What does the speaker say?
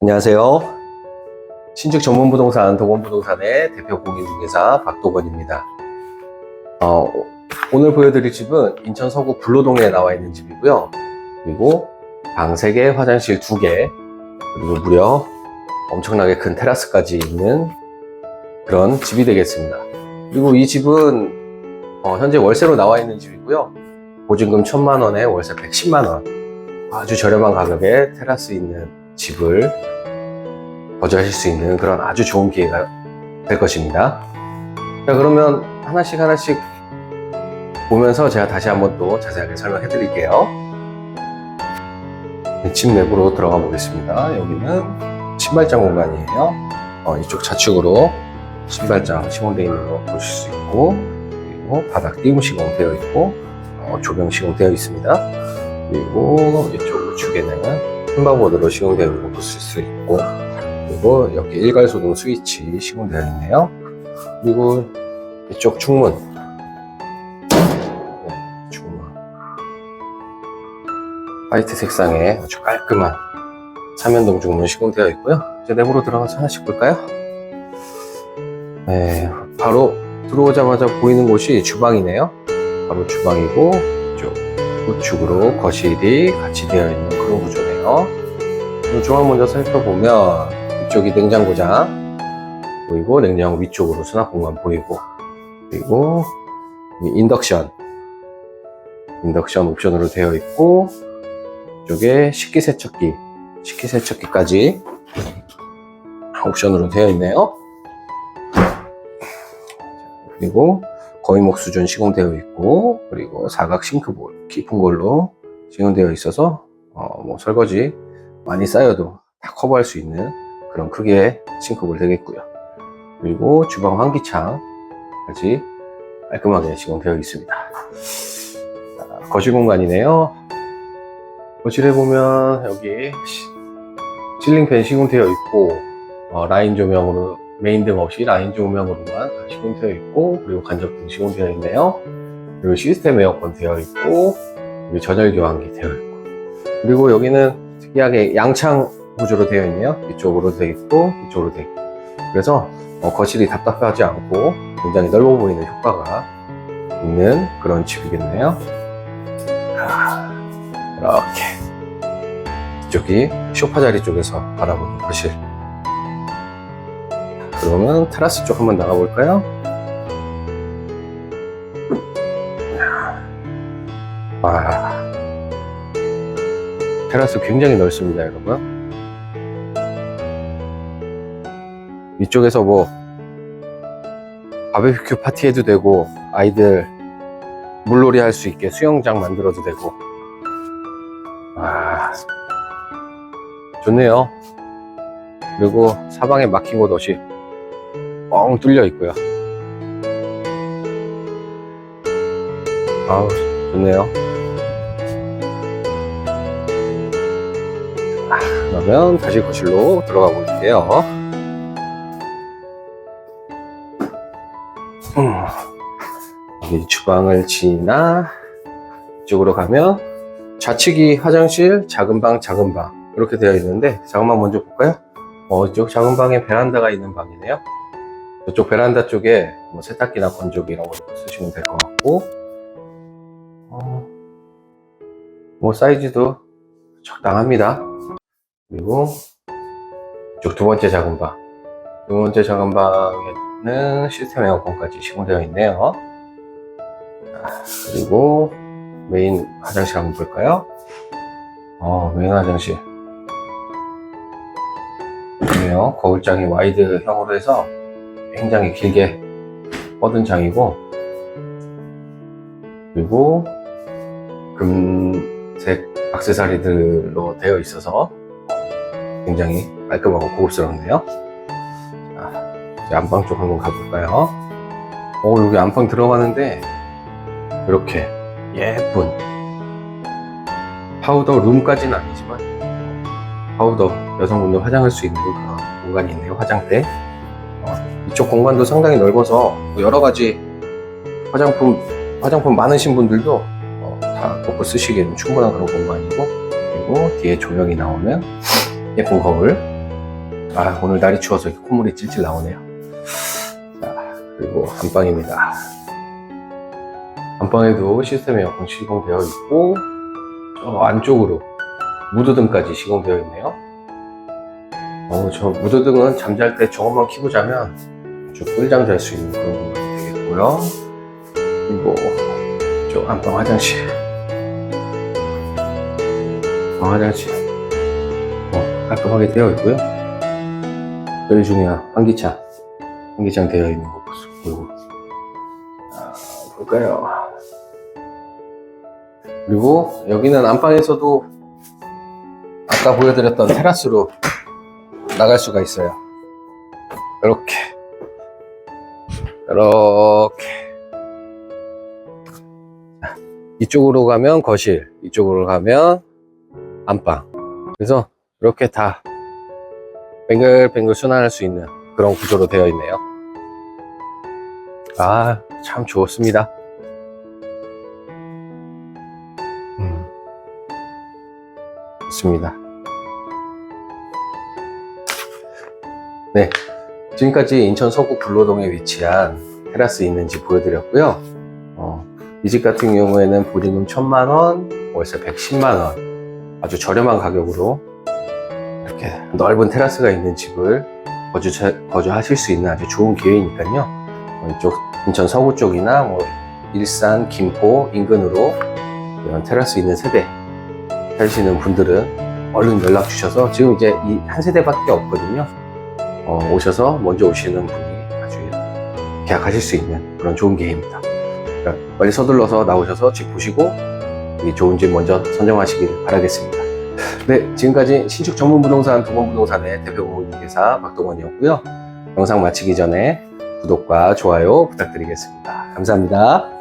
안녕하세요. 신축 전문 부동산 도건 부동산의 대표 공인중개사 박도건입니다. 어, 오늘 보여드릴 집은 인천 서구 불로동에 나와 있는 집이고요. 그리고 방 3개, 화장실 2개, 그리고 무려 엄청나게 큰 테라스까지 있는 그런 집이 되겠습니다. 그리고 이 집은 어, 현재 월세로 나와 있는 집이고요. 보증금 1000만 원에 월세 110만 원. 아주 저렴한 가격에 테라스 있는 집을 거주하실 수 있는 그런 아주 좋은 기회가 될 것입니다. 자, 그러면 하나씩 하나씩 보면서 제가 다시 한번 또 자세하게 설명해 드릴게요. 네, 집 내부로 들어가 보겠습니다. 여기는 신발장 공간이에요. 어, 이쪽 좌측으로 신발장 시공되어 있는 거 보실 수 있고, 그리고 바닥 띄움 시공되어 있고, 어, 조명 시공되어 있습니다. 그리고 이쪽 우측에는 흰바보드로 시공되어 있는 거 보실 수 있고, 그리고 여기 일괄소등 스위치 시공되어 있네요. 그리고 이쪽 중문. 네, 중문. 화이트 색상의 아주 깔끔한 삼연동 중문 시공되어 있고요. 이제 내부로 들어가서 하나씩 볼까요? 네, 바로 들어오자마자 보이는 곳이 주방이네요. 바로 주방이고, 이쪽 우측으로 거실이 같이 되어 있는 그런 구조 그리고 중앙 먼저 살펴보면 이쪽이 냉장고장 보이고 냉장고 위쪽으로 수납 공간 보이고 그리고 이 인덕션 인덕션 옵션으로 되어 있고 이쪽에 식기세척기 식기세척기까지 옵션으로 되어 있네요. 그리고 거의목 수준 시공되어 있고 그리고 사각 싱크볼 깊은 걸로 시공되어 있어서 어, 뭐 설거지 많이 쌓여도 다 커버할 수 있는 그런 크기의 싱크볼 되겠고요. 그리고 주방 환기창까지 깔끔하게 시공되어 있습니다. 자, 거실 공간이네요. 거실에 보면 여기 시- 실링팬 시공되어 있고 어, 라인 조명으로 메인등 없이 라인 조명으로만 다 시공되어 있고 그리고 간접등 시공되어 있네요. 그리고 시스템 에어컨 되어 있고 그리고 전열 교환기 되어 있고 그리고 여기는 특이하게 양창 구조로 되어 있네요. 이쪽으로 되어 있고 이쪽으로 되어 있고 그래서 어, 거실이 답답하지 않고 굉장히 넓어 보이는 효과가 있는 그런 집이겠네요. 아, 이렇게 이쪽이 소파 자리 쪽에서 바라보는 거실. 그러면 테라스 쪽 한번 나가 볼까요? 와, 테라스 굉장히 넓습니다, 여러분. 이쪽에서 뭐 바베큐 파티 해도 되고 아이들 물놀이 할 수 있게 수영장 만들어도 되고. 와 좋네요. 그리고 사방에 막힌 곳 없이 뻥 뚫려 있고요. 아우 좋네요 그러면 다시 거실로 들어가 볼게요 음, 여기 주방을 지나 이쪽으로 가면 좌측이 화장실, 작은 방, 작은 방 이렇게 되어 있는데 작은 방 먼저 볼까요? 어, 이쪽 작은 방에 베란다가 있는 방이네요. 이쪽 베란다 쪽에 뭐 세탁기나 건조기 이런 거 쓰시면 될 것 같고 어, 뭐 사이즈도 적당합니다. 그리고 이쪽 두 번째 작은 방. 두 번째 작은 방에는 시스템 에어컨까지 시공되어 있네요. 아, 그리고 메인 화장실 한번 볼까요? 어, 메인 화장실. 좋네요. 거울장이 와이드형으로 해서 굉장히 길게 뻗은 장이고, 그리고 금색 악세사리들로 되어 있어서 굉장히 깔끔하고 고급스럽네요. 자, 이제 안방 쪽 한번 가볼까요? 오, 여기 안방 들어가는데, 이렇게 예쁜 파우더 룸까지는 아니지만, 파우더 여성분들 화장할 수 있는 그런 공간이 있네요, 화장대. 어, 이쪽 공간도 상당히 넓어서 뭐 여러 가지 화장품, 화장품 많으신 분들도 어, 다 놓고 쓰시기에는 충분한 그런 공간이고, 그리고 뒤에 조명이 나오는 예쁜 거울 아, 오늘 날이 추워서 이렇게 콧물이 찔찔 나오네요. 자, 그리고 안방입니다. 안방에도 시스템 에어컨 시공되어 있고, 저 안쪽으로 무드등까지 시공되어 있네요. 어, 저 무드등은 잠잘 때 저것만 켜고 자면 아주 꿀잠 잘 수 있는 그런 공간이 되겠고요. 그리고 저 안방 화장실. 방 화장실. 어, 깔끔하게 되어 있고요. 제일 중요한 환기창. 환기창 되어 있는 거 보시고. 아, 볼까요? 그리고 여기는 안방에서도 아까 보여드렸던 테라스로 나갈 수가 있어요. 이렇게. 이렇게. 자, 이쪽으로 가면 거실, 이쪽으로 가면 안방. 그래서 이렇게 다 뱅글뱅글 순환할 수 있는 그런 구조로 되어 있네요. 아, 참 좋습니다. 음, 좋습니다. 네. 지금까지 인천 서구 불로동에 위치한 테라스 있는지 보여드렸고요. 어, 이 집 같은 경우에는 보증금 1000만원, 월세 110만원. 아주 저렴한 가격으로 이렇게 넓은 테라스가 있는 집을 거주, 거주 하실 수 있는 아주 좋은 기회이니까요. 어, 이쪽 인천 서구 쪽이나 뭐 일산, 김포 인근으로 이런 테라스 있는 세대 사시는 분들은 얼른 연락 주셔서 지금 이제 이 한 세대밖에 없거든요. 어, 오셔서 먼저 오시는 분이 아주 계약하실 수 있는 그런 좋은 기회입니다. 그러니까 빨리 서둘러서 나오셔서 집 보시고 이 좋은 집 먼저 선정하시길 바라겠습니다. 네, 지금까지 신축 전문 부동산 동원 부동산의 대표 공인중개사 박동원이었고요. 영상 마치기 전에 구독과 좋아요 부탁드리겠습니다. 감사합니다.